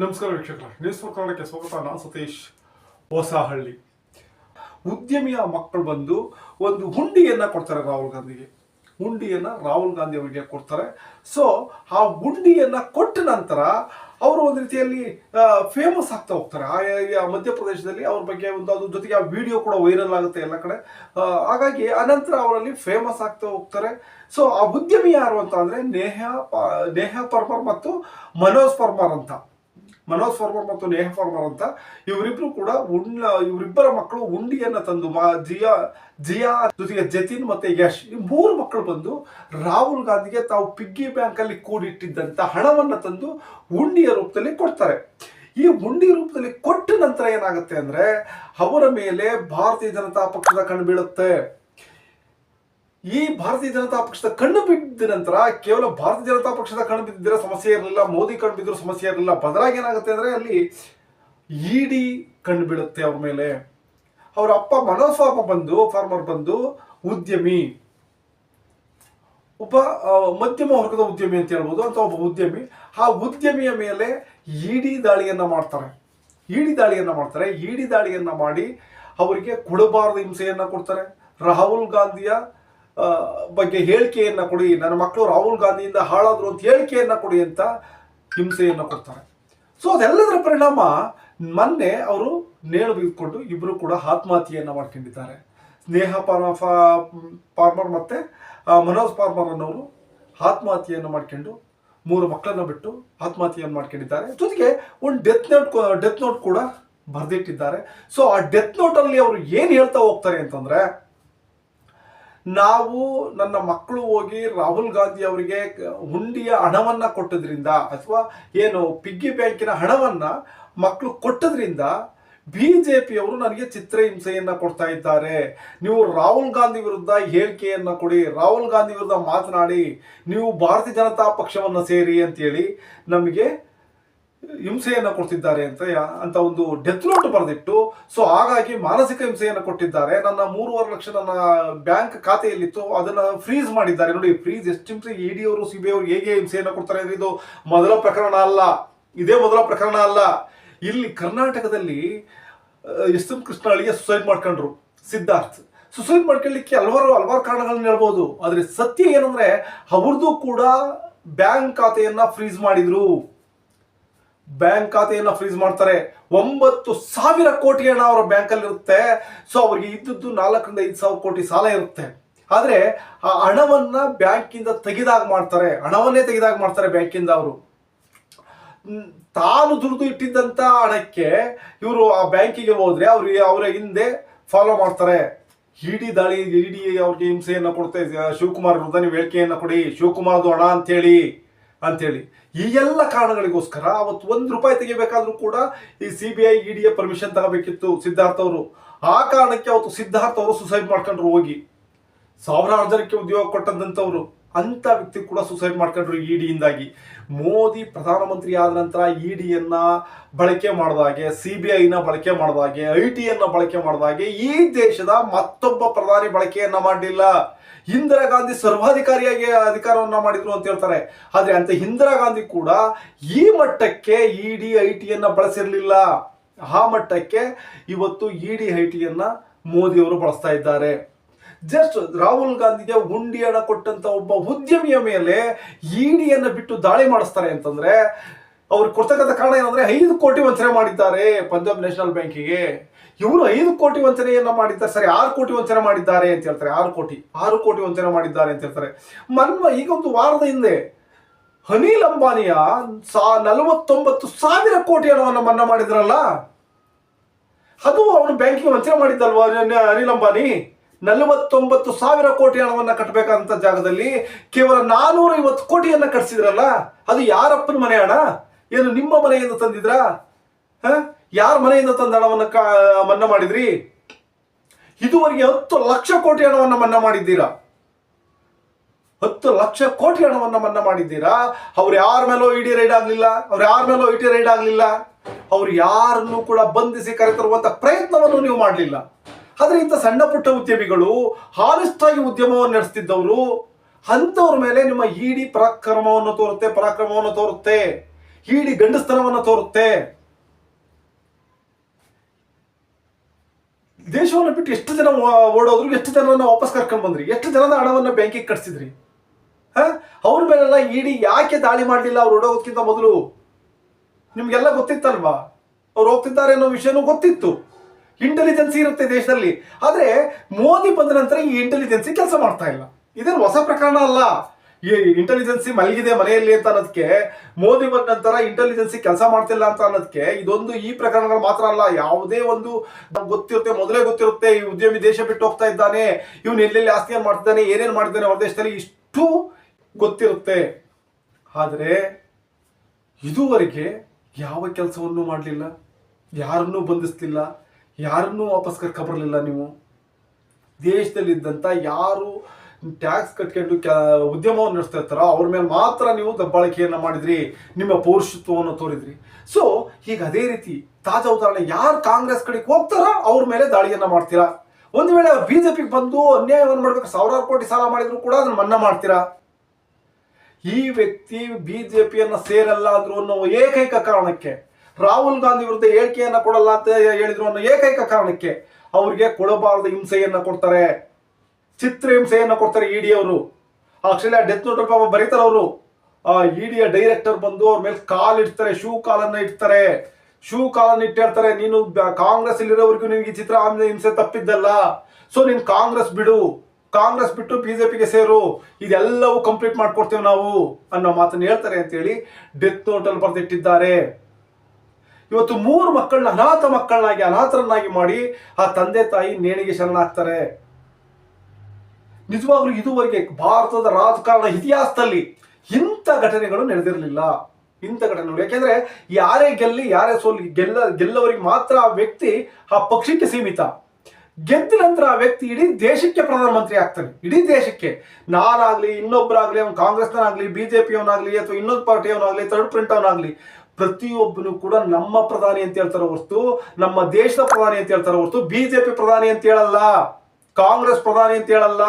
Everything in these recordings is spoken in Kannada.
ನಮಸ್ಕಾರ ವೀಕ್ಷಕರ, ನ್ಯೂಸ್ ಫೋರ್ ಕನ್ನಡಕ್ಕೆ ಸ್ವಾಗತ. ನಾನು ಸತೀಶ್ ಹೊಸಹಳ್ಳಿ. ಉದ್ಯಮಿಯ ಮಕ್ಕಳು ಬಂದು ಒಂದು ಹುಂಡಿಯನ್ನ ಕೊಡ್ತಾರೆ ರಾಹುಲ್ ಗಾಂಧಿಗೆ. ಹುಂಡಿಯನ್ನ ರಾಹುಲ್ ಗಾಂಧಿ ಅವರಿಗೆ ಕೊಡ್ತಾರೆ. ಸೊ ಆ ಹುಂಡಿಯನ್ನ ಕೊಟ್ಟ ನಂತರ ಅವರು ಒಂದು ರೀತಿಯಲ್ಲಿ ಫೇಮಸ್ ಆಗ್ತಾ ಹೋಗ್ತಾರೆ. ಆ ಮಧ್ಯಪ್ರದೇಶದಲ್ಲಿ ಅವ್ರ ಬಗ್ಗೆ ಒಂದು ಅದ್ರ ಜೊತೆಗೆ ಆ ವಿಡಿಯೋ ಕೂಡ ವೈರಲ್ ಆಗುತ್ತೆ ಎಲ್ಲ ಕಡೆ. ಹಾಗಾಗಿ ಅನಂತರ ಅವರಲ್ಲಿ ಫೇಮಸ್ ಆಗ್ತಾ ಹೋಗ್ತಾರೆ. ಸೊ ಆ ಉದ್ಯಮಿ ಯಾರು ಅಂತ ಅಂದ್ರೆ ನೇಹಾ ನೇಹಾ ಪರ್ಮರ್ ಮತ್ತು ಮನೋಜ್ ಪರ್ಮರ್ ಅಂತ. ಮನೋಜ್ ಫಾರ್ಮರ್ ಮತ್ತು ನೇಹ ಫಾರ್ಮರ್ ಅಂತ ಇವರಿಬ್ರು ಕೂಡ ಉಣ್ಣ ಇವರಿಬ್ಬರ ಮಕ್ಕಳು ಉಂಡಿಯನ್ನ ತಂದು ಜಿಯಾ ಜಿಯಾ ಜೊತೆಗೆ ಜತಿನ್ ಮತ್ತೆ ಯಶ್ ಈ ಮೂರು ಮಕ್ಕಳು ಬಂದು ರಾಹುಲ್ ಗಾಂಧಿಗೆ ತಾವು ಪಿಗ್ಗಿ ಬ್ಯಾಂಕ್ ಅಲ್ಲಿ ಕೂಡಿಟ್ಟಿದ್ದಂತ ಹಣವನ್ನ ತಂದು ಉಂಡಿಯ ರೂಪದಲ್ಲಿ ಕೊಡ್ತಾರೆ. ಈ ಉಂಡಿ ರೂಪದಲ್ಲಿ ಕೊಟ್ಟ ನಂತರ ಏನಾಗುತ್ತೆ ಅಂದ್ರೆ ಅವರ ಮೇಲೆ ಭಾರತೀಯ ಜನತಾ ಪಕ್ಷದ ಕಣ್ಣು ಬೀಳುತ್ತೆ. ಈ ಭಾರತೀಯ ಜನತಾ ಪಕ್ಷದ ಕಣ್ಣು ಬಿದ್ದ ನಂತರ, ಕೇವಲ ಭಾರತೀಯ ಜನತಾ ಪಕ್ಷದ ಕಣ್ಣು ಬಿದ್ದಿದ್ರೆ ಸಮಸ್ಯೆ ಇರಲಿಲ್ಲ, ಮೋದಿ ಕಣ್ಣು ಬಿದ್ದರೂ ಸಮಸ್ಯೆ ಇರಲಿಲ್ಲ, ಬದಲಾಗಿ ಏನಾಗುತ್ತೆ ಅಂದ್ರೆ ಅಲ್ಲಿ ಇಡಿ ಕಣ್ಣು ಬೀಳುತ್ತೆ ಅವ್ರ ಮೇಲೆ. ಅವರ ಅಪ್ಪ ಮನೋಜ್ ಬಂದು ಫಾರ್ಮರ್ ಬಂದು, ಉದ್ಯಮಿ. ಒಬ್ಬ ಮಧ್ಯಮ ವರ್ಗದ ಉದ್ಯಮಿ ಅಂತ ಹೇಳ್ಬೋದು, ಅಂತ ಒಬ್ಬ ಉದ್ಯಮಿ. ಆ ಉದ್ಯಮಿಯ ಮೇಲೆ ಇಡಿ ದಾಳಿಯನ್ನ ಮಾಡ್ತಾರೆ. ಇಡಿ ದಾಳಿಯನ್ನ ಮಾಡ್ತಾರೆ. ಇಡಿ ದಾಳಿಯನ್ನ ಮಾಡಿ ಅವರಿಗೆ ಕೊಡಬಾರದ ಹಿಂಸೆಯನ್ನ ಕೊಡ್ತಾರೆ. ರಾಹುಲ್ ಗಾಂಧಿಯ ಬಗ್ಗೆ ಹೇಳಿಕೆಯನ್ನ ಕೊಡಿ, ನನ್ನ ಮಕ್ಕಳು ರಾಹುಲ್ ಗಾಂಧಿಯಿಂದ ಹಾಳಾದ್ರು ಅಂತ ಹೇಳಿಕೆಯನ್ನ ಕೊಡಿ ಅಂತ ಹಿಂಸೆಯನ್ನು ಕೊಡ್ತಾರೆ. ಸೊ ಅದೆಲ್ಲದರ ಪರಿಣಾಮ ಮೊನ್ನೆ ಅವರು ನೇಣು ಬಿದ್ದುಕೊಂಡು ಇಬ್ಬರು ಕೂಡ ಆತ್ಮಹತ್ಯೆಯನ್ನ ಮಾಡ್ಕೊಂಡಿದ್ದಾರೆ. ಸ್ನೇಹ ಪಾರ್ಮ ಫಾರ್ಮರ್ ಮತ್ತೆ ಮನೋಜ್ ಫಾರ್ಮರ್ ಅನ್ನೋರು ಆತ್ಮಹತ್ಯೆಯನ್ನು ಮಾಡ್ಕೊಂಡು ಮೂರು ಮಕ್ಕಳನ್ನ ಬಿಟ್ಟು ಆತ್ಮಹತ್ಯೆಯನ್ನು ಮಾಡ್ಕೊಂಡಿದ್ದಾರೆ. ಜೊತೆಗೆ ಒಂದು ಡೆತ್ ನೋಟ್ ಡೆತ್ ನೋಟ್ ಕೂಡ ಬರೆದಿಟ್ಟಿದ್ದಾರೆ. ಸೊ ಆ ಡೆತ್ ನೋಟಲ್ಲಿ ಅವರು ಏನು ಹೇಳ್ತಾ ಹೋಗ್ತಾರೆ ಅಂತಂದ್ರೆ ನಾವು ನನ್ನ ಮಕ್ಕಳು ಹೋಗಿ ರಾಹುಲ್ ಗಾಂಧಿ ಅವರಿಗೆ ಹುಂಡಿಯ ಹಣವನ್ನ ಕೊಟ್ಟದ್ರಿಂದ ಅಥವಾ ಏನು ಪಿಗ್ಗಿ ಬ್ಯಾಂಕಿನ ಹಣವನ್ನ ಮಕ್ಕಳು ಕೊಟ್ಟದ್ರಿಂದ ಪಿಯವರು ನನಗೆ ಚಿತ್ರಹಿಂಸೆಯನ್ನ ಕೊಡ್ತಾ ಇದ್ದಾರೆ. ನೀವು ರಾಹುಲ್ ಗಾಂಧಿ ವಿರುದ್ಧ ಹೇಳಿಕೆಯನ್ನ ಕೊಡಿ, ರಾಹುಲ್ ಗಾಂಧಿ ವಿರುದ್ಧ ಮಾತನಾಡಿ, ನೀವು ಭಾರತೀಯ ಜನತಾ ಪಕ್ಷವನ್ನ ಸೇರಿ ಅಂತೇಳಿ ನಮಗೆ ಹಿಂಸೆಯನ್ನು ಕೊಡ್ತಿದ್ದಾರೆ ಅಂತ ಅಂತ ಒಂದು ಡೆತ್ ನೋಟ್ ಬರೆದಿಟ್ಟು ಸೊ ಹಾಗಾಗಿ ಮಾನಸಿಕ ಹಿಂಸೆಯನ್ನು ಕೊಟ್ಟಿದ್ದಾರೆ. ನನ್ನ ಮೂರುವರೆ ಲಕ್ಷ ನನ್ನ ಬ್ಯಾಂಕ್ ಖಾತೆಯಲ್ಲಿತ್ತು, ಅದನ್ನು ಫ್ರೀಸ್ ಮಾಡಿದ್ದಾರೆ. ನೋಡಿ ಫ್ರೀಸ್ ಎಷ್ಟು ಹಿಂಸೆ ಡಿ ಅವರು ಸಿ ಬಿ ಅವರು ಹೇಗೆ ಹಿಂಸೆಯನ್ನು ಕೊಡ್ತಾರೆ ಅಂದರೆ ಇದು ಮೊದಲ ಪ್ರಕರಣ ಅಲ್ಲ. ಇದೇ ಮೊದಲ ಪ್ರಕರಣ ಅಲ್ಲ. ಇಲ್ಲಿ ಕರ್ನಾಟಕದಲ್ಲಿ ಎಸ್ ಎಂ ಕೃಷ್ಣ ಅಳಿಗೆ ಸುಸೈಡ್ ಮಾಡ್ಕೊಂಡ್ರು, ಸಿದ್ಧಾರ್ಥ್. ಸುಸೈಡ್ ಮಾಡ್ಕೊಳ್ಳಿಕ್ಕೆ ಹಲವಾರು ಹಲವಾರು ಕಾರಣಗಳನ್ನ ಹೇಳ್ಬೋದು. ಆದರೆ ಸತ್ಯ ಏನಂದ್ರೆ ಅವ್ರದ್ದು ಕೂಡ ಬ್ಯಾಂಕ್ ಖಾತೆಯನ್ನ ಫ್ರೀಸ್ ಮಾಡಿದ್ರು. ಬ್ಯಾಂಕ್ ಖಾತೆಯನ್ನು ಫ್ರೀಸ್ ಮಾಡ್ತಾರೆ. ಒಂಬತ್ತು ಸಾವಿರ ಕೋಟಿ ಹಣ ಅವರ ಬ್ಯಾಂಕಲ್ಲಿ ಇರುತ್ತೆ ಸೊ ಅವರಿಗೆ ಇದ್ದದ್ದು ನಾಲ್ಕರಿಂದ ಐದು ಸಾವಿರ ಕೋಟಿ ಸಾಲ ಇರುತ್ತೆ. ಆದರೆ, ಆ ಹಣವನ್ನ ಬ್ಯಾಂಕಿಂದ ತೆಗೆದಾಗ ಮಾಡ್ತಾರೆ. ಹಣವನ್ನೇ ತೆಗೆದಾಗ ಮಾಡ್ತಾರೆ ಬ್ಯಾಂಕಿಂದ ಅವರು. ತಾನು ದುಡಿದು ಇಟ್ಟಿದ್ದಂತ ಹಣಕ್ಕೆ ಇವರು ಆ ಬ್ಯಾಂಕಿಗೆ ಹೋದರೆ ಅವ್ರು ಅವರ ಹಿಂದೆ ಫಾಲೋ ಮಾಡ್ತಾರೆ. ಇಡಿ ದಾಳಿ ಇಡಿ ಅವ್ರಿಗೆ ಹಿಂಸೆಯನ್ನು ಕೊಡುತ್ತೆ ಶಿವಕುಮಾರ್ ವಿರುದ್ಧ ನೀವು ಹೇಳಿಕೆಯನ್ನ ಕೊಡಿ. ಶಿವಕುಮಾರ್ದು ಹಣ ಅಂತೇಳಿ ಅಂತೇಳಿ. ಈ ಎಲ್ಲ ಕಾರಣಗಳಿಗೋಸ್ಕರ ಅವತ್ತು ಒಂದು ರೂಪಾಯಿ ತೆಗಿಬೇಕಾದ್ರೂ ಕೂಡ ಈ ಸಿ ಬಿ ಐ ಇಡಿಯ ಪರ್ಮಿಷನ್ ತಗೋಬೇಕಿತ್ತು ಸಿದ್ಧಾರ್ಥ ಅವರು. ಆ ಕಾರಣಕ್ಕೆ ಅವತ್ತು ಸಿದ್ಧಾರ್ಥ ಅವರು ಸುಸೈಡ್ ಮಾಡ್ಕೊಂಡ್ರು ಹೋಗಿ. ಸಾವಿರಾರು ಜನಕ್ಕೆ ಉದ್ಯೋಗ ಕೊಟ್ಟಂತವರು ಅಂತ ವ್ಯಕ್ತಿ ಕೂಡ ಸುಸೈಡ್ ಮಾಡ್ಕೊಂಡ್ರು ಇಡಿಯಿಂದಾಗಿ ಮೋದಿ ಪ್ರಧಾನಮಂತ್ರಿ ಆದ ನಂತರ ಇಡಿಯನ್ನ ಬಳಕೆ ಮಾಡಿದಾಗೆ ಸಿ ಬಿ ಐನ ಬಳಕೆ ಮಾಡಿದಾಗೆ ಐ ಟಿಯನ್ನ ಬಳಕೆ ಮಾಡಿದಾಗೆ ಈ ದೇಶದ ಮತ್ತೊಬ್ಬ ಪ್ರಧಾನಿ ಬಳಕೆಯನ್ನ ಮಾಡಲಿಲ್ಲ. ಇಂದಿರಾ ಗಾಂಧಿ ಸರ್ವಾಧಿಕಾರಿಯಾಗಿ ಅಧಿಕಾರವನ್ನ ಮಾಡಿದ್ರು ಅಂತ ಹೇಳ್ತಾರೆ. ಆದ್ರೆ ಅಂತ ಇಂದಿರಾ ಗಾಂಧಿ ಕೂಡ ಈ ಮಟ್ಟಕ್ಕೆ ಇಡಿ ಐ ಟಿಯನ್ನ ಬಳಸಿರಲಿಲ್ಲ. ಆ ಮಟ್ಟಕ್ಕೆ ಇವತ್ತು ಇಡಿ ಐ ಟಿಯನ್ನ ಮೋದಿ ಅವರು ಬಳಸ್ತಾ ಇದ್ದಾರೆ. ಜಸ್ಟ್ ರಾಹುಲ್ ಗಾಂಧಿಗೆ ಹುಂಡಿ ಹಣ ಕೊಟ್ಟಂತ ಒಬ್ಬ ಉದ್ಯಮಿಯ ಮೇಲೆ ಇಡಿಯನ್ನ ಬಿಟ್ಟು ದಾಳಿ ಮಾಡಿಸ್ತಾರೆ ಅಂತಂದ್ರೆ, ಅವ್ರು ಕೊಡ್ತಕ್ಕಂಥ ಕಾರಣ ಏನಂದ್ರೆ ಐದು ಕೋಟಿ ವಂಚನೆ ಮಾಡಿದ್ದಾರೆ ಪಂಜಾಬ್ ನ್ಯಾಷನಲ್ ಬ್ಯಾಂಕಿಗೆ. ಇವರು ಐದು ಕೋಟಿ ವಂಚನೆಯನ್ನ ಮಾಡಿದ್ದಾರೆ. ಸರಿ, ಆರು ಕೋಟಿ ವಂಚನೆ ಮಾಡಿದ್ದಾರೆ ಅಂತ ಹೇಳ್ತಾರೆ. ಆರು ಕೋಟಿ ಆರು ಕೋಟಿ ವಂಚನೆ ಮಾಡಿದ್ದಾರೆ ಅಂತ ಹೇಳ್ತಾರೆ. ಮನ್ಮ, ಈಗ ಒಂದು ವಾರದ ಹಿಂದೆ ಅನಿಲ್ ಅಂಬಾನಿಯ ಸಾ, ನಲವತ್ತೊಂಬತ್ತು ಸಾವಿರ ಕೋಟಿ ಹಣವನ್ನು ಮನ್ನಾ ಮಾಡಿದ್ರಲ್ಲ? ಅದು ಅವನು ಬ್ಯಾಂಕಿಗೆ ವಂಚನೆ ಮಾಡಿದ್ದಲ್ವಾ ಅನಿಲ್- ಅಂಬಾನಿ? ನಲವತ್ತೊಂಬತ್ತು ಸಾವಿರ ಕೋಟಿ ಹಣವನ್ನ ಕಟ್ಟಬೇಕಂತ ಜಾಗದಲ್ಲಿ ಕೇವಲ ನಾನೂರ ಐವತ್ತು ಕೋಟಿಯನ್ನ ಕಟ್ಸಿದ್ರಲ್ಲ? ಅದು ಯಾರಪ್ಪನ ಮನೆ ಹಣ ಏನು ನಿಮ್ಮ ಮನೆಯಿಂದ ತಂದಿದ್ರಾ? ಹ? ಯಾರ ಮನೆಯಿಂದ ತಂದ ಹಣವನ್ನ ಮನ್ನಾ ಮಾಡಿದ್ರಿ? ಇದುವರೆಗೆ ಹತ್ತು ಲಕ್ಷ ಕೋಟಿ ಹಣವನ್ನ ಮನ್ನಾ ಮಾಡಿದ್ದೀರಾ? ಹತ್ತು ಲಕ್ಷ ಕೋಟಿ ಹಣವನ್ನ ಮನ್ನಾ ಮಾಡಿದ್ದೀರಾ? ಅವ್ರು ಯಾರ ಮೇಲೋ ಇಡಿ ರೈಡ್ ಆಗ್ಲಿಲ್ಲ, ಅವ್ರು ಯಾರ ಮೇಲೋ ಇಟಿ ರೈಡ್ ಆಗ್ಲಿಲ್ಲ, ಅವ್ರು ಯಾರನ್ನು ಕೂಡ ಬಂಧಿಸಿ ಕರೆತರುವಂತ ಪ್ರಯತ್ನವನ್ನು ನೀವು ಮಾಡಲಿಲ್ಲ. ಆದ್ರೆ ಇಂಥ ಸಣ್ಣ ಪುಟ್ಟ ಉದ್ಯಮಿಗಳು ಹಾನೆಸ್ಟ್ ಆಗಿ ಉದ್ಯಮವನ್ನು ನಡೆಸ್ತಿದ್ದವರು, ಅಂಥವ್ರ ಮೇಲೆ ನಿಮ್ಮ ಇಡಿ ಪರಾಕ್ರಮವನ್ನು ತೋರುತ್ತೆ ಪರಾಕ್ರಮವನ್ನು ತೋರುತ್ತೆ ಇಡಿ ಗಂಡಸ್ತನವನ್ನು ತೋರುತ್ತೆ. ದೇಶವನ್ನು ಬಿಟ್ಟು ಎಷ್ಟು ಜನ ಓಡೋದ್ರು ಎಷ್ಟು ಜನರನ್ನ ವಾಪಸ್ ಕರ್ಕೊಂಡ್ ಬಂದ್ರಿ? ಎಷ್ಟು ಜನದ ಹಣವನ್ನ ಬ್ಯಾಂಕಿಗೆ ಕಟ್ಸಿದ್ರಿ? ಹ? ಅವ್ರ ಮೇಲೆಲ್ಲ ಇಡಿ ಯಾಕೆ ದಾಳಿ ಮಾಡಲಿಲ್ಲ ಅವ್ರು ಓಡೋಗೋದ್ಕಿಂತ ಮೊದಲು? ನಿಮ್ಗೆಲ್ಲ ಗೊತ್ತಿತ್ತಲ್ವಾ? ಅವ್ರು ಹೋಗ್ತಿದ್ದಾರೆ ಅನ್ನೋ ವಿಷಯನೂ ಗೊತ್ತಿತ್ತು. ಇಂಟೆಲಿಜೆನ್ಸಿ ಇರುತ್ತೆ ದೇಶದಲ್ಲಿ. ಆದ್ರೆ ಮೋದಿ ಬಂದ ನಂತರ ಈ ಇಂಟೆಲಿಜೆನ್ಸಿ ಕೆಲಸ ಮಾಡ್ತಾ ಇಲ್ಲ. ಇದೇನು ಹೊಸ ಪ್ರಕರಣ ಅಲ್ಲ. ಈ ಇಂಟೆಲಿಜೆನ್ಸಿ ಮಲಗಿದೆ ಮನೆಯಲ್ಲಿ ಅಂತ ಅನ್ನೋದಕ್ಕೆ ಮೋದಿ ಬಂದ ನಂತರ ಇಂಟೆಲಿಜೆನ್ಸಿ ಕೆಲಸ ಮಾಡ್ತಿಲ್ಲ ಅಂತ ಅನ್ನೋದಕ್ಕೆ ಇದೊಂದು ಈ ಪ್ರಕರಣಗಳು ಮಾತ್ರ ಅಲ್ಲ, ಯಾವುದೇ ಒಂದು ಗೊತ್ತಿರುತ್ತೆ, ಮೊದಲೇ ಗೊತ್ತಿರುತ್ತೆ, ಈ ಉದ್ಯಮಿ ದೇಶ ಬಿಟ್ಟು ಹೋಗ್ತಾ ಇದ್ದಾನೆ, ಇವನು ಎಲ್ಲೆಲ್ಲಿ ಆಸ್ತಿಯನ್ನು ಮಾಡ್ತಿದ್ದಾನೆ, ಏನೇನು ಮಾಡ್ತಿದ್ದಾನೆ ಅವ್ರ ದೇಶದಲ್ಲಿ ಇಷ್ಟು ಗೊತ್ತಿರುತ್ತೆ. ಆದರೆ ಇದುವರೆಗೆ ಯಾವ ಕೆಲಸವನ್ನು ಮಾಡಲಿಲ್ಲ, ಯಾರನ್ನೂ ಬಂಧಿಸ್ತಿಲ್ಲ ಯಾರನ್ನೂ ವಾಪಸ್ ಕರ್ಕೊಬರಲಿಲ್ಲ ನೀವು. ದೇಶದಲ್ಲಿದ್ದಂಥ ಯಾರು ಟ್ಯಾಕ್ಸ್ ಕಟ್ಕೊಂಡು ಉದ್ಯಮವನ್ನು ನಡೆಸ್ತಾ ಇರ್ತಾರೋ, ಅವ್ರ ಮೇಲೆ ಮಾತ್ರ ನೀವು ದಬ್ಬಾಳಿಕೆಯನ್ನು ಮಾಡಿದ್ರಿ, ನಿಮ್ಮ ಪೌರುಷತ್ವವನ್ನು ತೋರಿದ್ರಿ. ಸೊ ಈಗ ಅದೇ ರೀತಿ ತಾಜಾ ಉದಾಹರಣೆ ಯಾರು ಕಾಂಗ್ರೆಸ್ ಕಡೆಗೆ ಹೋಗ್ತಾರೋ ಅವ್ರ ಮೇಲೆ ದಾಳಿಯನ್ನ ಮಾಡ್ತೀರಾ? ಒಂದು ವೇಳೆ ಬಿಜೆಪಿಗೆ ಬಂದು ಅನ್ಯಾಯವನ್ನು ಮಾಡ್ಬೇಕು, ಸಾವಿರಾರು ಕೋಟಿ ಸಾಲ ಮಾಡಿದ್ರು ಕೂಡ ಅದನ್ನ ಮನ್ನಾ ಮಾಡ್ತೀರಾ? ಈ ವ್ಯಕ್ತಿ ಬಿಜೆಪಿಯನ್ನ ಸೇರಲ್ಲ ಅಂದ್ರು ಅನ್ನೋ ಏಕೈಕ ಕಾರಣಕ್ಕೆ, ರಾಹುಲ್ ಗಾಂಧಿ ವಿರುದ್ಧ ಹೇಳಿಕೆಯನ್ನ ಕೊಡಲ್ಲ ಅಂತ ಹೇಳಿದ್ರು ಅನ್ನೋ ಏಕೈಕ ಕಾರಣಕ್ಕೆ ಅವ್ರಿಗೆ ಕೊಡಬಾರದ ಹಿಂಸೆಯನ್ನ ಕೊಡ್ತಾರೆ. ಚಿತ್ರ ಹಿಂಸೆಯನ್ನ ಕೊಡ್ತಾರೆ ಇಡಿ ಅವರು. ಆಕ್ಚುಲಿ ಆ ಡೆತ್ ನೋಟ್ ಪಾಪ ಬರೀತಾರೆ ಅವರು. ಆ ಇಡಿಯ ಡೈರೆಕ್ಟರ್ ಬಂದು ಅವ್ರ ಮೇಲೆ ಕಾಲ್ ಇಡ್ತಾರೆ, ಶೂ ಕಾಲನ್ನ ಇಡ್ತಾರೆ. ಶೂ ಕಾಲನ್ನ ಇಟ್ಟಿರ್ತಾರೆ ನೀನು ಕಾಂಗ್ರೆಸ್ ಇಲ್ಲಿರೋವರೆಗೂ ನಿನಗೆ ಚಿತ್ರ ಹಿಂಸೆ ತಪ್ಪಿದ್ದಲ್ಲ. ಸೊ ನೀನ್ ಕಾಂಗ್ರೆಸ್ ಬಿಡು. ಕಾಂಗ್ರೆಸ್ ಬಿಟ್ಟು ಬಿಜೆಪಿಗೆ ಸೇರು. ಇದೆಲ್ಲವೂ ಕಂಪ್ಲೀಟ್ ಮಾಡ್ಕೊಡ್ತೇವೆ ನಾವು, ಅನ್ನೋ ಮಾತನ್ನು ಹೇಳ್ತಾರೆ ಅಂತೇಳಿ ಡೆತ್ ನೋಟಲ್ಲಿ ಬರೆದಿಟ್ಟಿದ್ದಾರೆ. ಇವತ್ತು ಮೂರು ಮಕ್ಕಳನ್ನ ಅನಾಥ ಮಕ್ಕಳನ್ನಾಗಿ, ಅನಾಥರನ್ನಾಗಿ ಮಾಡಿ ಆ ತಂದೆ ತಾಯಿ ನೇಣಿಗೆ ಶರಣಾಗ್ತಾರೆ. ನಿಜವಾಗ್ಲೂ ಇದುವರೆಗೆ ಭಾರತದ ರಾಜಕಾರಣ ಇತಿಹಾಸದಲ್ಲಿ ಇಂಥ ಘಟನೆಗಳು ನಡೆದಿರಲಿಲ್ಲ. ಇಂಥ ಘಟನೆಗಳು ಯಾಕೆಂದ್ರೆ ಯಾರೇ ಗೆಲ್ಲಿ, ಯಾರೇ ಸೋಲಿ, ಗೆಲ್ಲ, ಗೆಲ್ಲವರಿಗೆ ಮಾತ್ರ ಆ ವ್ಯಕ್ತಿ ಆ ಪಕ್ಷಕ್ಕೆ ಸೀಮಿತ. ಗೆದ್ದ ನಂತರ ಆ ವ್ಯಕ್ತಿ ಇಡೀ ದೇಶಕ್ಕೆ ಪ್ರಧಾನಮಂತ್ರಿ ಆಗ್ತಾನೆ. ಇಡೀ ದೇಶಕ್ಕೆ. ನಾನಾಗ್ಲಿ ಇನ್ನೊಬ್ಬರಾಗ್ಲಿ ಅವ್ನು ಕಾಂಗ್ರೆಸ್ನವನಾಗ್ಲಿ ಬಿಜೆಪಿಯವನಾಗ್ಲಿ, ಅಥವಾ ಇನ್ನೊಂದು ಪಾರ್ಟಿಯವನಾಗ್ಲಿ, ಥರ್ಡ್ ಪ್ರಿಂಟ್ ಅವನಾಗ್ಲಿ ಪ್ರತಿಯೊಬ್ಬನು ಕೂಡ ನಮ್ಮ ಪ್ರಧಾನಿ ಅಂತ ಹೇಳ್ತಾರೆ ಹೊರತು, ನಮ್ಮ ದೇಶದ ಪ್ರಧಾನಿ ಅಂತ ಹೇಳ್ತಾರೆ ಹೊರತು, ಬಿಜೆಪಿ ಪ್ರಧಾನಿ ಅಂತ ಹೇಳಲ್ಲ. ಕಾಂಗ್ರೆಸ್ ಪ್ರಧಾನಿ ಅಂತ ಹೇಳಲ್ಲ,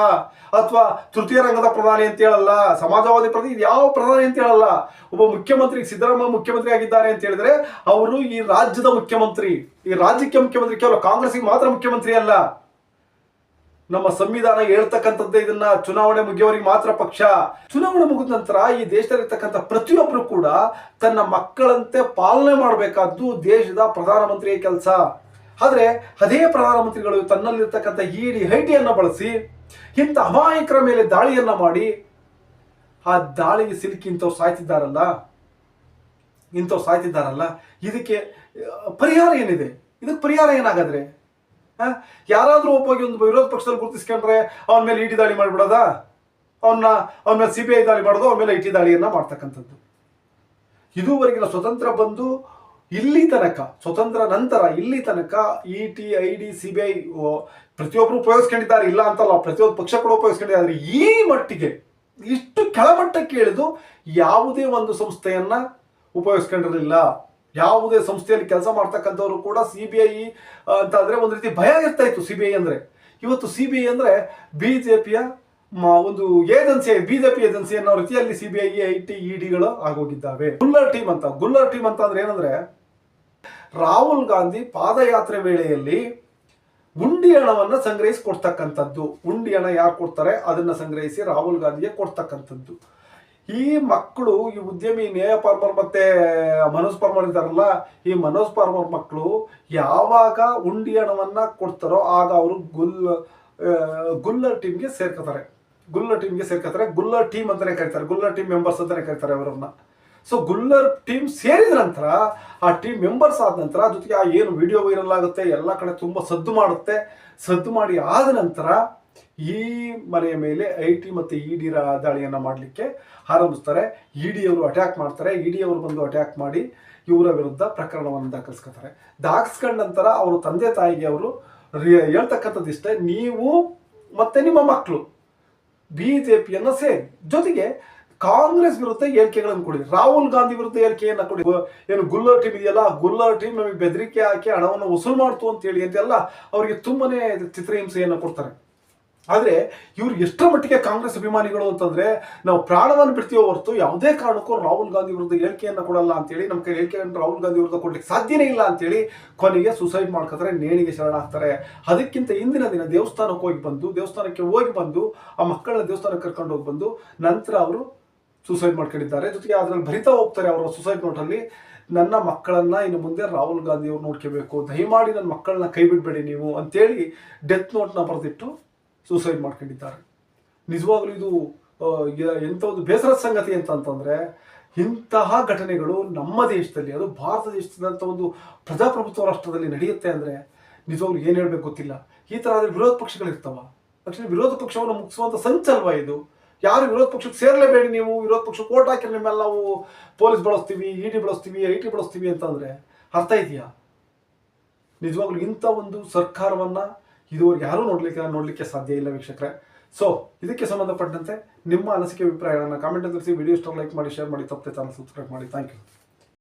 ಅಥವಾ ತೃತೀಯ ರಂಗದ ಪ್ರಧಾನಿ ಅಂತ ಹೇಳಲ್ಲ, ಸಮಾಜವಾದಿ ಪ್ರಧಾನಿ ಯಾವ ಪ್ರಧಾನಿ ಅಂತ ಹೇಳಲ್ಲ, ಒಬ್ಬ ಮುಖ್ಯಮಂತ್ರಿ ಸಿದ್ದರಾಮಯ್ಯ ಮುಖ್ಯಮಂತ್ರಿ ಆಗಿದ್ದಾರೆ ಅಂತ ಹೇಳಿದ್ರೆ ಅವರು ಈ ರಾಜ್ಯದ ಮುಖ್ಯಮಂತ್ರಿ, ಈ ರಾಜ್ಯಕ್ಕೆ ಮುಖ್ಯಮಂತ್ರಿ ಕೇವಲ ಕಾಂಗ್ರೆಸ್ಗೆ ಮಾತ್ರ ಮುಖ್ಯಮಂತ್ರಿ ಅಲ್ಲ. ನಮ್ಮ ಸಂವಿಧಾನ ಹೇಳ್ತಕ್ಕಂಥದ್ದೇ ಇದನ್ನ ಚುನಾವಣೆ ಮುಗಿಯೋರಿಗೆ ಮಾತ್ರ ಪಕ್ಷ. ಚುನಾವಣೆ ಮುಗಿದ ನಂತರ ಈ ದೇಶದಲ್ಲಿರ್ತಕ್ಕಂಥ ಪ್ರತಿಯೊಬ್ಬರು ಕೂಡ ತನ್ನ ಮಕ್ಕಳಂತೆ ಪಾಲನೆ ಮಾಡಬೇಕಾದ್ದು ದೇಶದ ಪ್ರಧಾನಮಂತ್ರಿಯ ಕೆಲಸ. ಆದ್ರೆ ಅದೇ ಪ್ರಧಾನಮಂತ್ರಿಗಳು ತನ್ನಲ್ಲಿರ್ತಕ್ಕಂಥ ಈಡಿ ಹೈಟಿಯನ್ನು ಬಳಸಿ ಇಂಥ ಅಮಾಯಕರ ಮೇಲೆ ದಾಳಿಯನ್ನ ಮಾಡಿ ಆ ದಾಳಿಗೆ ಸಿಲುಕಿ ಇಂಥವ್ರು ಸಾಯ್ತಿದ್ದಾರಲ್ಲ? ಇಂಥವ್ರು ಸಾಯ್ತಿದ್ದಾರಲ್ಲ? ಇದಕ್ಕೆ ಪರಿಹಾರ ಏನಿದೆ? ಇದಕ್ಕೆ ಪರಿಹಾರ ಏನಾಗಾದ್ರೆ? ಯಾರಾದರೂ ಯಾರಾದ್ರೂ ಒಬ್ಬ ಒಂದು ವಿರೋಧ ಪಕ್ಷದಲ್ಲಿ ಗುರುತಿಸ್ಕೊಂಡ್ರೆ ಅವನ ಮೇಲೆ ಇಟಿ ದಾಳಿ ಮಾಡಿಬಿಡೋದಾ? ಅವನ್ನ ಅವನ ಮೇಲೆ ಸಿ ಬಿ ಐ ದಾಳಿ ಮಾಡೋದು? ಅವನ ಮೇಲೆ ಇಟಿ ದಾಳಿಯನ್ನ ಮಾಡ್ತಕ್ಕಂಥದ್ದು. ಇದುವರೆಗಿನ ಸ್ವತಂತ್ರ ಬಂದು ಇಲ್ಲಿ ತನಕ, ಸ್ವತಂತ್ರ ನಂತರ ಇಲ್ಲಿ ತನಕ E T I D C B I ಪ್ರತಿಯೊಬ್ಬರು ಉಪಯೋಗಿಸ್ಕೊಂಡಿದ್ದಾರೆ, ಇಲ್ಲ ಅಂತಲ್ಲ, ಪ್ರತಿಯೊಂದು ಪಕ್ಷ ಕೂಡ ಉಪಯೋಗಿಸ್ಕೊಂಡಿದ್ದಾರೆ ಈ ಮಟ್ಟಿಗೆ, ಇಷ್ಟು ಕೆಳಮಟ್ಟಕ್ಕೆ ಇಳಿದು ಯಾವುದೇ ಒಂದು ಸಂಸ್ಥೆಯನ್ನ ಉಪಯೋಗಿಸ್ಕೊಂಡಿರಲಿಲ್ಲ. ಯಾವುದೇ ಸಂಸ್ಥೆಯಲ್ಲಿ ಕೆಲಸ ಮಾಡ್ತಕ್ಕಂಥವ್ರು ಕೂಡ ಸಿ ಬಿ ಐ ಅಂತ ಅಂದ್ರೆ ಒಂದು ರೀತಿ ಭಯ ಇರ್ತಾ ಇತ್ತು ಸಿ ಬಿ ಐ ಅಂದ್ರೆ. ಇವತ್ತು ಸಿ ಬಿ ಐ ಅಂದ್ರೆ ಬಿಜೆಪಿಯ ಒಂದು ಏಜೆನ್ಸಿ ಬಿಜೆಪಿ ಏಜೆನ್ಸಿ ಅನ್ನೋ ರೀತಿಯಲ್ಲಿ ಸಿ ಬಿ ಐ ಟಿ ಇಡಿಗಳು ಆಗೋಗಿದ್ದಾವೆ. ಗುಲ್ಲರ್ ಟೀಮ್ ಅಂತ, ಗುಲ್ಲರ್ ಟೀಮ್ ಅಂತ ಅಂದ್ರೆ ಏನಂದ್ರೆ ರಾಹುಲ್ ಗಾಂಧಿ ಪಾದಯಾತ್ರೆ ವೇಳೆಯಲ್ಲಿ ಉಂಡಿ ಹಣವನ್ನು ಸಂಗ್ರಹಿಸಿ ಕೊಡ್ತಕ್ಕಂಥದ್ದು ಉಂಡಿ ಹಣ ಯಾರು ಕೊಡ್ತಾರೆ? ಅದನ್ನ ಸಂಗ್ರಹಿಸಿ ರಾಹುಲ್ ಗಾಂಧಿಗೆ ಕೊಡ್ತಕ್ಕಂಥದ್ದು. ಈ ಮಕ್ಕಳು, ಈ ಉದ್ಯಮಿ ನೇಯ ಪರ್ಮರ್ ಮತ್ತೆ ಮನೋಜ್ ಪರ್ಮರ್ ಇದ್ದಾರಲ್ಲ, ಈ ಮನೋಜ್ ಪರ್ಮರ್ ಮಕ್ಕಳು ಯಾವಾಗ ಉಂಡಿ ಹಣವನ್ನು ಕೊಡ್ತಾರೋ ಆಗ ಅವರು ಗುಲ್ ಗುಲ್ಲರ್ ಟೀಮ್ಗೆ ಸೇರ್ಕೋತಾರೆ. ಗುಲ್ಲರ್ ಟೀಮ್ಗೆ ಸೇರ್ಕೋತಾರೆ. ಗುಲ್ಲರ್ ಟೀಮ್ ಅಂತಲೇ ಕರೀತಾರೆ. ಗುಲ್ಲರ್ ಟೀಮ್ ಮೆಂಬರ್ಸ್ ಅಂತಾನೆ ಕರೀತಾರೆ ಅವರನ್ನ. ಸೊ ಗುಲ್ಲರ್ ಟೀಮ್ ಸೇರಿದ ನಂತರ, ಆ ಟೀಮ್ ಮೆಂಬರ್ಸ್ ಆದ ನಂತರ, ಜೊತೆಗೆ ಆ ಏನು ವಿಡಿಯೋ ವೈರಲ್ ಆಗುತ್ತೆ, ಎಲ್ಲ ಕಡೆ ತುಂಬ ಸದ್ದು ಮಾಡುತ್ತೆ. ಸದ್ದು ಮಾಡಿ ಆದ ನಂತರ, ಈ ಮನೆಯ ಮೇಲೆ ಐ ಟಿ ಮತ್ತು ಇ ಡಿ ದಾಳಿಯನ್ನು ಮಾಡಲಿಕ್ಕೆ ಆರಂಭಿಸ್ತಾರೆ. ಇ ಡಿ ಅವರು ಅಟ್ಯಾಕ್ ಮಾಡ್ತಾರೆ. ಇ ಅವರು ಬಂದು ಅಟ್ಯಾಕ್ ಮಾಡಿ ಇವರ ವಿರುದ್ಧ ಪ್ರಕರಣವನ್ನು ದಾಖಲಿಸ್ಕೊತಾರೆ. ದಾಖಲಿಸ್ಕೊಂಡ ನಂತರ ಅವರು ತಂದೆ ತಾಯಿಗೆ ಅವರು ರಿ- ಹೇಳ್ತಕ್ಕಂಥದ್ದು ಇಷ್ಟೇ, ನೀವು ಮತ್ತೆ ನಿಮ್ಮ ಮಕ್ಕಳು ಬಿಜೆಪಿಯನ್ನ ಸೇರಿ. ಜೊತೆಗೆ ಕಾಂಗ್ರೆಸ್ ವಿರುದ್ಧ ಹೇಳಿಕೆಗಳನ್ನು ಕೊಡಿ. ರಾಹುಲ್ ಗಾಂಧಿ ವಿರುದ್ಧ ಹೇಳಿಕೆಯನ್ನ ಕೊಡಿ. ಏನು ಗುಲ್ಲರ್ ಟೀಮ್ ಇದೆಯಲ್ಲ, ಗುಲ್ಲರ್ ಟೀಮ್ ನಮಗೆ ಬೆದರಿಕೆ ಹಾಕಿ ಹಣವನ್ನು ವಸೂಲು ಮಾಡ್ತು ಅಂತ ಹೇಳಿ ಅಂತೆಲ್ಲ ಅವರಿಗೆ ತುಂಬಾನೇ ಚಿತ್ರಹಿಂಸೆಯನ್ನು ಕೊಡ್ತಾರೆ. ಆದರೆ ಇವ್ರು ಎಷ್ಟರ ಮಟ್ಟಿಗೆ ಕಾಂಗ್ರೆಸ್ ಅಭಿಮಾನಿಗಳು ಅಂತಂದ್ರೆ ನಾವು ಪ್ರಾಣವನ್ನು ಬಿಡ್ತೀವೋ ಹೊರತು ಯಾವುದೇ ಕಾರಣಕ್ಕೂ ರಾಹುಲ್ ಗಾಂಧಿ ವಿರುದ್ಧ ಹೇಳಿಕೆಯನ್ನು ಕೊಡಲ್ಲ ಅಂತೇಳಿ ನಮ್ಮ ಕೈ ಹೇಳಿಕೆಯನ್ನು ರಾಹುಲ್ ಗಾಂಧಿ ವಿರುದ್ಧ ಕೊಡ್ಲಿಕ್ಕೆ ಸಾಧ್ಯನೇ ಇಲ್ಲ ಅಂತೇಳಿ ಕೊನೆಗೆ ಸುಸೈಡ್ ಮಾಡ್ಕೊತಾರೆ ನೇಣಿಗೆ ಶರಣಾಗ್ತಾರೆ ಅದಕ್ಕಿಂತ ಹಿಂದಿನ ದಿನ ದೇವಸ್ಥಾನಕ್ಕೆ ಹೋಗಿ ಬಂದು, ದೇವಸ್ಥಾನಕ್ಕೆ ಹೋಗಿ ಬಂದು, ಆ ಮಕ್ಕಳನ್ನ ದೇವಸ್ಥಾನಕ್ಕೆ ಕರ್ಕೊಂಡು ಹೋಗಿ ಬಂದು ನಂತರ ಅವರು ಸುಸೈಡ್ ಮಾಡ್ಕೊಂಡಿದ್ದಾರೆ. ಜೊತೆಗೆ ಅದರಲ್ಲಿ ಬರಿತಾ ಹೋಗ್ತಾರೆ ಅವರ ಸೂಸೈಡ್ ನೋಟಲ್ಲಿ ನನ್ನ ಮಕ್ಕಳನ್ನ ಇನ್ನು ಮುಂದೆ ರಾಹುಲ್ ಗಾಂಧಿ ಅವ್ರು ನೋಡ್ಕೋಬೇಕು. ದಯಮಾಡಿ ನನ್ನ ಮಕ್ಕಳನ್ನ ಕೈ ಬಿಡಬೇಡಿ ನೀವು ಅಂತೇಳಿ ಡೆತ್ ನೋಟ್ನ ಬರೆದಿಟ್ಟು ಸೂಸೈಡ್ ಮಾಡ್ಕೊಂಡಿದ್ದಾರೆ. ನಿಜವಾಗ್ಲೂ ಇದು ಎಂಥ ಒಂದು ಬೇಸರದ ಸಂಗತಿ ಅಂತಂತಂದ್ರೆ ಇಂತಹ ಘಟನೆಗಳು ನಮ್ಮ ದೇಶದಲ್ಲಿ, ಅದು ಭಾರತ ದೇಶದಂಥ ಒಂದು ಪ್ರಜಾಪ್ರಭುತ್ವ ರಾಷ್ಟ್ರದಲ್ಲಿ ನಡೆಯುತ್ತೆ ಅಂದ್ರೆ ನಿಜವಾಗ್ಲೂ ಏನು ಹೇಳ್ಬೇಕು ಗೊತ್ತಿಲ್ಲ. ಈ ಥರ ಆದರೆ ವಿರೋಧ ಪಕ್ಷಗಳಿರ್ತಾವ. ಆಕ್ಚುಲಿ ವಿರೋಧ ಪಕ್ಷವನ್ನು ಮುಗಿಸುವಂಥ ಸಂಚಲ್ವ ಇದು. ಯಾರು ವಿರೋಧ ಪಕ್ಷಕ್ಕೆ ಸೇರಲೇಬೇಡಿ ನೀವು, ವಿರೋಧ ಪಕ್ಷಕ್ಕೆ ಓಟ್ ಹಾಕಿರಿ ನಿಮ್ಮೆಲ್ಲ ನಾವು ಪೊಲೀಸ್ ಬಳಸ್ತೀವಿ ಇ ಡಿ ಬಳಸ್ತೀವಿ ಐ ಟಿ ಬಳಸ್ತೀವಿ ಅಂತಂದರೆ ಅರ್ಥ ಇದೆಯಾ? ನಿಜವಾಗ್ಲೂ ಇಂಥ ಒಂದು ಸರ್ಕಾರವನ್ನು ಇದುವರೆಗೆ ಯಾರೂ ನೋಡಲಿಕ್ಕೆ ನೋಡಲಿಕ್ಕೆ ಸಾಧ್ಯ ಇಲ್ಲ ವೀಕ್ಷಕರೇ. ಸೊ ಇದಕ್ಕೆ ಸಂಬಂಧಪಟ್ಟಂತೆ ನಿಮ್ಮ ಅನಿಸಿಕೆ, ಅಭಿಪ್ರಾಯಗಳನ್ನು ಕಾಮೆಂಟ್ ತಿಳಿಸಿ. ವಿಡಿಯೋ ಇಷ್ಟ ಲೈಕ್ ಮಾಡಿ ಶೇರ್ ಮಾಡಿ, ತಪ್ಪದೆ ಚಾನಲ್ ಸಬ್ಸ್ಕ್ರೈಬ್ ಮಾಡಿ. Thank you